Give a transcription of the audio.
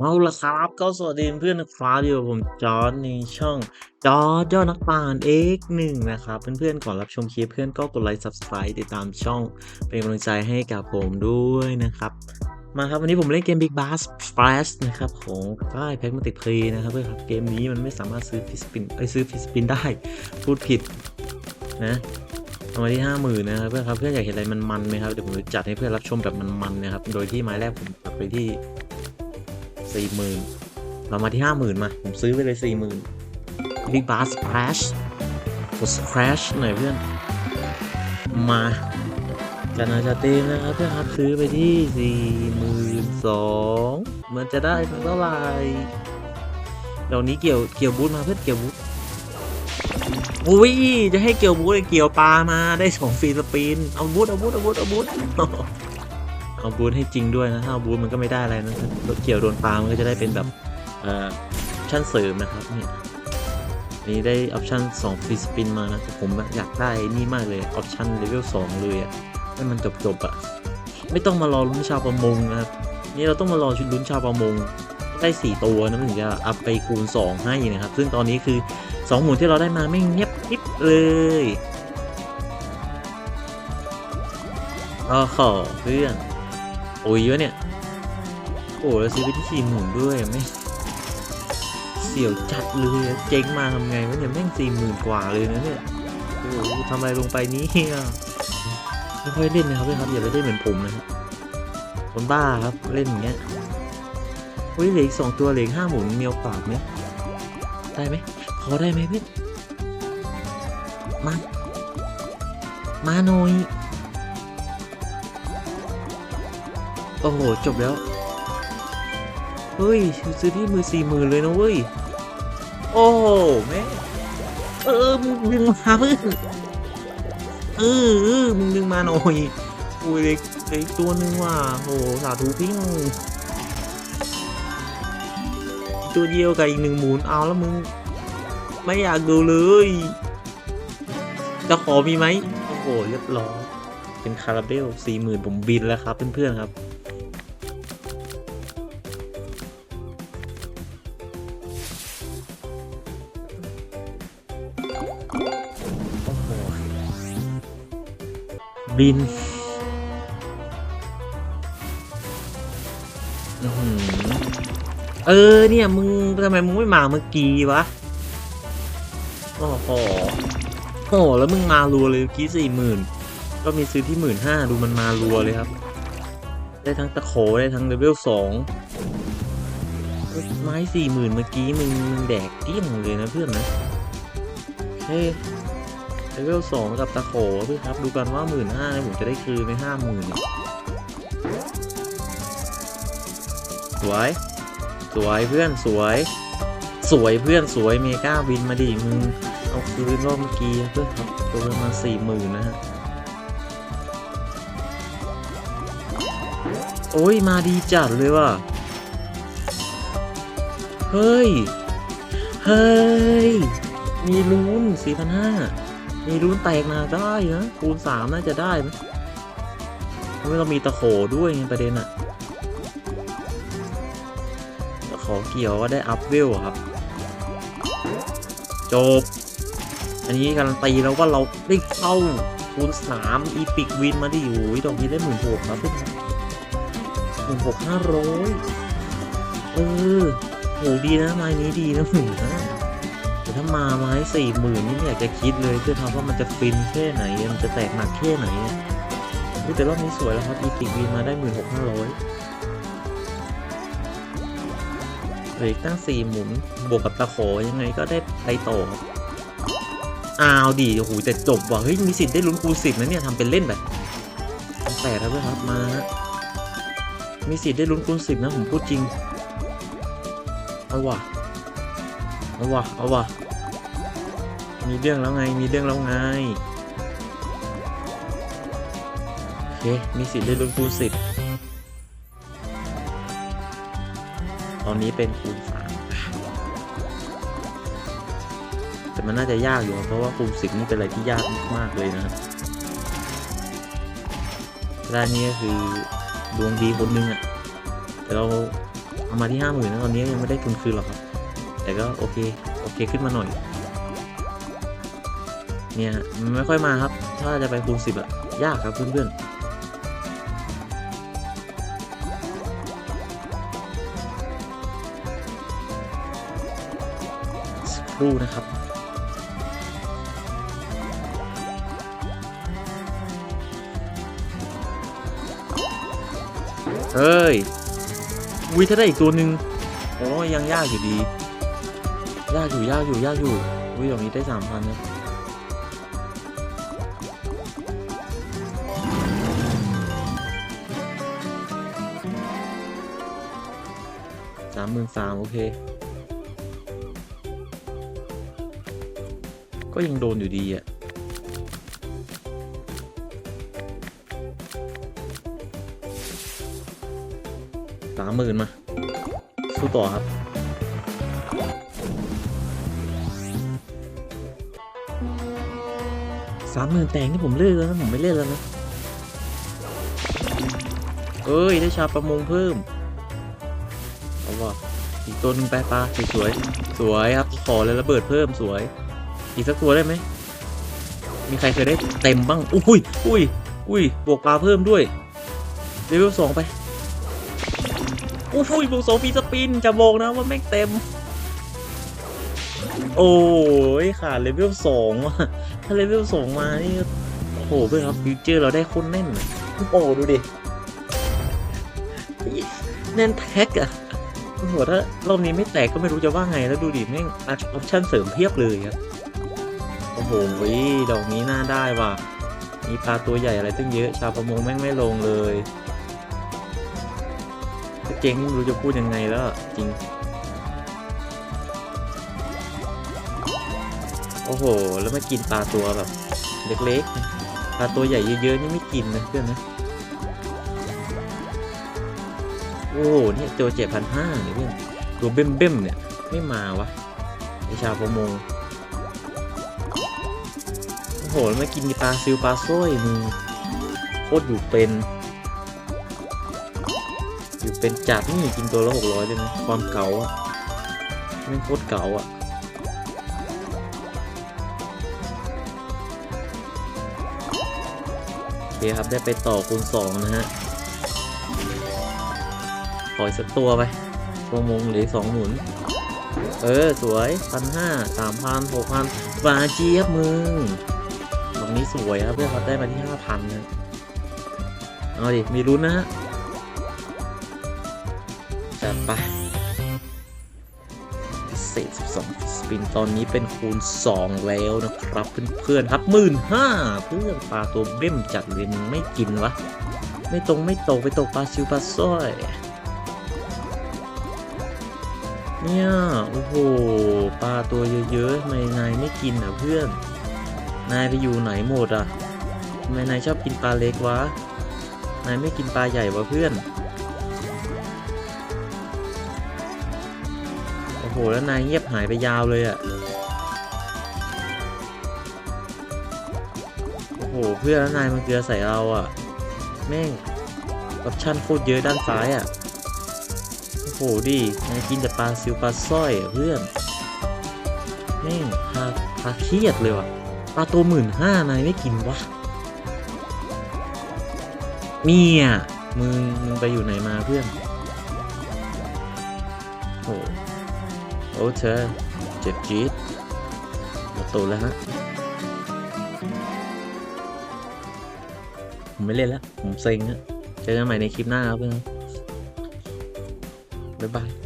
เอาละครับก็สวัสดีเพื่อนนะครับอยู่กับผมจอร์จในช่องจอร์จยอดนักป่าน X1 นะครับเพื่อนๆก่อนรับชมคลิปเพื่อนก็กดไลค์ Subscribe ติดตามช่อง เป็นกำลังใจให้กับผมด้วยนะครับ มาครับวันนี้ผมเล่นเกม Big Bass Splash นะครับของค่ายแพ็กมาติกเพลย์นะครับเพื่อนครับเกมนี้มันไม่สามารถซื้อฟิสปินไอซื้อฟิสปินได้ พูดผิดนะเอามาที่ห้าหมื่นนะครับเพื่อนครับเพื่อนอยากเห็นอะไรมันๆไหมครับเดี๋ยวผมจัดให้เพื่อนรับชมแบบมันๆนะครับโดยที่ไม้แรกผมตัดไปที่ สี่หมื่นเรามาที่ห้าหมื่นมา ผมซื้อไปเลยสี่หมื่น Big Bass Splash กด Splash หน่อยเพื่อน มาจันนาจะเต็มนะครับเพื่อนครับซื้อไปที่สี่หมื่นสองมันจะได้เท่าไหร่เดี๋ยวนี้เกี่ยวเกี่ยวบูทมาเพื่อนเกี่ยวบูทอุ้ยจะให้เกี่ยวบูทเกี่ยวปลามาได้สองฟรีสปินเอาบูทเอาบูทเอาบูทเอาบูท เอาบูทให้จริงด้วยนะถ้าเอาบูทมันก็ไม่ได้อะไรนะรถเกี่ยวโดนปลามันก็จะได้เป็นแบบเอ่อชั่นเสริมนะครับเนี่ยนี่ได้ออปชั่น2ฟรีสปินมานะแต่ผมอยากได้นี่มากเลยออปชั่นเลเวล2เลยอะให้มันจบจบๆอะไม่ต้องมารอลุ้นชาวประมงนะครับนี่เราต้องมารอชุดลุ้นชาวประมงได้ 4 ตัวนะถึงจะอัพไปคูณ 2 ให้นะครับ ซึ่งตอนนี้คือ 2 หมุนที่เราได้มาไม่เงียบกริบเลยอ๋อขอเพื่อน โอ้ยวะเนี่ย โอ้แล้วซื้อไปที่สี่หมื่นด้วยไม่เสี่ยวจัดเลยอะเจ๊งมาทำไงวะเนี่ยแม่งสี่หมื่นกว่าเลยนะเนี่ยโอ้โหทำอะไรลงไปเนี้ไม่ค่อยเล่นนะครับเพื่อนครับอย่าไปเล่นเหมือนผมนะครับคนบ้าครับเล่นอย่างเงี้ยเฮ้ยเหลืออีกสองตัวเหลืออีกห้าหมุนมีโอกาสไหมได้ไหมพอได้ไหมเพื่อนมามาหน่อย โอ้โห จบแล้ว เฮ้ย ซื้อที่มือสี่หมื่นเลยนะเว้ย โอ้โหแม่เออ มึงดึงมาเพื่อนเออเออ มึงดึงมาหน่อยอุ้ยเล็กเล็กตัวนึงว่ะโหสาธุพิ้งตัวเดียวกับอีกหนึ่งหมุนเอาแล้วมึง ไม่อยากดูเลย จะขอมีไหมโอ้โหเรียบร้อยเป็นคาราเบลสี่หมื่นผมบินแล้วครับเพื่อนๆครับ บินเออเนี่ยมึงทำไมมึงไม่มาเมื่อกี้วะโอ้โหโอ้โหแล้วมึงมารัวเลยเมื่อกี้สี่หมื่นก็มีซื้อที่หมื่นห้าดูมันมารัวเลยครับ ได้ทั้งตะโขได้ทั้งเลเวลสองไม้สี่หมื่นเมื่อกี้มึงมึงแดกเกี้ยงเลยนะเพื่อนนะเฮ้ เลเวลสองกับตะโขพี่ครับ ดูกันว่าหมื่นห้าผมจะได้คืนไปห้าหมื่นสวย สวยเพื่อนสวย สวยเพื่อนสวยเมกาวินมาดิมึง เอาคืนรอบเมื่อกี้เพื่อนครับตัวมาสี่หมื่นนะฮะโอ้ย มาดีจัดเลยว่ะ เฮ้ย เฮ้ย มีลุ้นสี่พันห้า มีรุ่นแตกมาได้นะคูณสามน่าจะได้ไหมเพราะว่าเรามีตะโขด้วยไงประเด็นอะตะขอเกี่ยวว่าได้อัพเวลครับ จบ อันนี้การันตีแล้วว่าเราได้เข้าคูณสามอีพิกวินมาดิโอ้ยดอกนี้ได้หมื่นหกครับเพื่อนหมื่นหกห้าร้อยเออโหดีนะไม้นี้ดีนะหมื่นห้า ถ้ามาไม้สี่หมื่นนี่ไม่อยากจะคิดเลยเพื่อทำว่ามันจะฟินแค่ไหน มันจะแตกหนักแค่ไหนอะเฮ้ยแต่รอบนี้สวยแล้วครับอีพิกวีมาได้หมื่นหกห้าร้อยเหลืออีกตั้งสี่หมุนบวกกับตะโขยังไงก็ได้ไปต่ออ้าวดีโอ้โหแต่จบว่ะเฮ้ยมีสิทธิ์ได้ลุ้นคูณสิบนะเนี่ยทำเป็นเล่นแบบแปดแล้วด้วยครับมาฮะมีสิทธิ์ได้ลุ้นคูณสิบนะผมพูดจริงเอาว่ะเอาวะเอาวะ มีเรื่องแล้วไง มีเรื่องแล้วไง โอเค มีสิทธิ์ได้ลุ้นคูณสิบตอนนี้เป็นคูณสามแต่มันน่าจะยากอยู่ เพราะว่าคูณสิบนี่เป็นอะไรที่ยากมากเลยนะครับด้านนี้ก็คือดวงดีคนหนึงอะแต่เราเอามาที่ห้าหมื่นนะตอนนี้ยังไม่ได้ทุนคืนหรอกครับ แต่ก็โอเค โอเคขึ้นมาหน่อย เนี่ย มันไม่ค่อยมาครับ ถ้าจะไปคูณสิบอะยากครับเพื่อนๆสักครู่นะครับ เฮ้ยวิถ้าได้อีกตัวหนึ่งโอ้ยยังยากอยู่ดี ยากอยู่ยากอยู่ยากอยู่วิตรงนี้ได้สามพันนะามหมื่นสามโอเค ก็ยังโดนอยู่ดีอะสามหมื่นมา สู้ต่อครับ สามหมื่นแตงนี่ผมเลิกแล้วนะ ผมไม่เล่นแล้วนะ เอ้ย ได้ชาประมงเพิ่ม อีกตัวหนึ่งไปปลาสวยสวยครับ ขอเลยระเบิดเพิ่มสวย อีกสักตัวได้ไหม มีใครเคยได้เต็มบ้าง อุ้ยอุ้ยอุ้ยบวกปลาเพิ่มด้วยเลเวลสองไปอุ้ยบวกสองฟีสปินจะบอกนะว่าแม่งเต็ม โอ้ยขาดเลเวลสองว่ะถ้าเลเวลสองมานี่โอ้โหเพื่อนครับฟิวเจอร์เราได้คนแน่น โอ้ดูดิแน่นแท็กอะ โอ้โหถ้ารอบนี้ไม่แตกก็ไม่รู้จะว่าไงแล้วดูดิแม่งออปชั่นเสริมเพียบเลยครับโอ้โหดอกนี้น่าได้ว่ะ มีปลาตัวใหญ่อะไรตั้งเยอะ ชาวประมงแม่งไม่ลงเลยเก่งไม่รู้จะพูดยังไงแล้วจริง โอ้โห แล้วมากินปลาตัวแบบ เล็กๆ ปลาตัวใหญ่เยอะๆนี่ไม่กินนะเพื่อนนะ โอ้โหเนี่ยตัวเจ็ดพันห้าเนี่ยเพื่อนตัวเบ้มๆเนี่ยไม่มาวะไอชาวประมงโอ้โหมากินปลาซิวปลาส้อยมึงโคตรอยู่เป็น อยู่เป็นจัดนี่กินตัวละหกร้อยเลยนะความเก่าอะไม่โคตรเก่าอะโอเคครับได้ไปต่อคูณสองนะฮะ ขออีกสักตัวไปตัวมงหลือสองหมุน เออ สวยพันห้าสามพันหกพันบาเจี๊ยบมึงตรงนี้สวยครับเพื่อนครับได้มาที่ห้าพันนะเอาดิ มีลุ้นนะฮะจัดไปพิเศษ12 สปินตอนนี้เป็นคูณ 2 แล้วนะครับ เพื่อนๆครับหมื่นห้าเพื่อนปลาตัวเบ้มจัดเลยงไม่กินวะ ไม่ตรงไม่ตกไปตกปลาซิวปลาสร้อย เนี่ยโอ้โหปลาตัวเยอะๆทำไมนายไม่กินอะเพื่อน นายไปอยู่ไหนหมดอะทำไมนายชอบกินปลาเล็กวะนายไม่กินปลาใหญ่วะเพื่อนโอ้โหแล้วนายเงียบหายไปยาวเลยอะโอ้โหเพื่อนแล้วนายมาเกลือใส่เราอะแม่งออปชั่นโคตรเยอะด้านซ้ายอะ โอ้ดินายกินแต่ปลาซิวปลาสร้อยเพื่อนแม่งพาพาเครียดเลยว่ะปลาตัวหมื่นห้านายไม่กินวะเนี่ยมึงมึงไปอยู่ไหนมาเพื่อนโอ้โอ้เธอเจ็บจี๊ดหมดตัวแล้วฮะผมไม่เล่นแล้ว ผมเซ็งฮะเจอกันใหม่ในคลิปหน้าครับเพื่อน บ๊ายบาย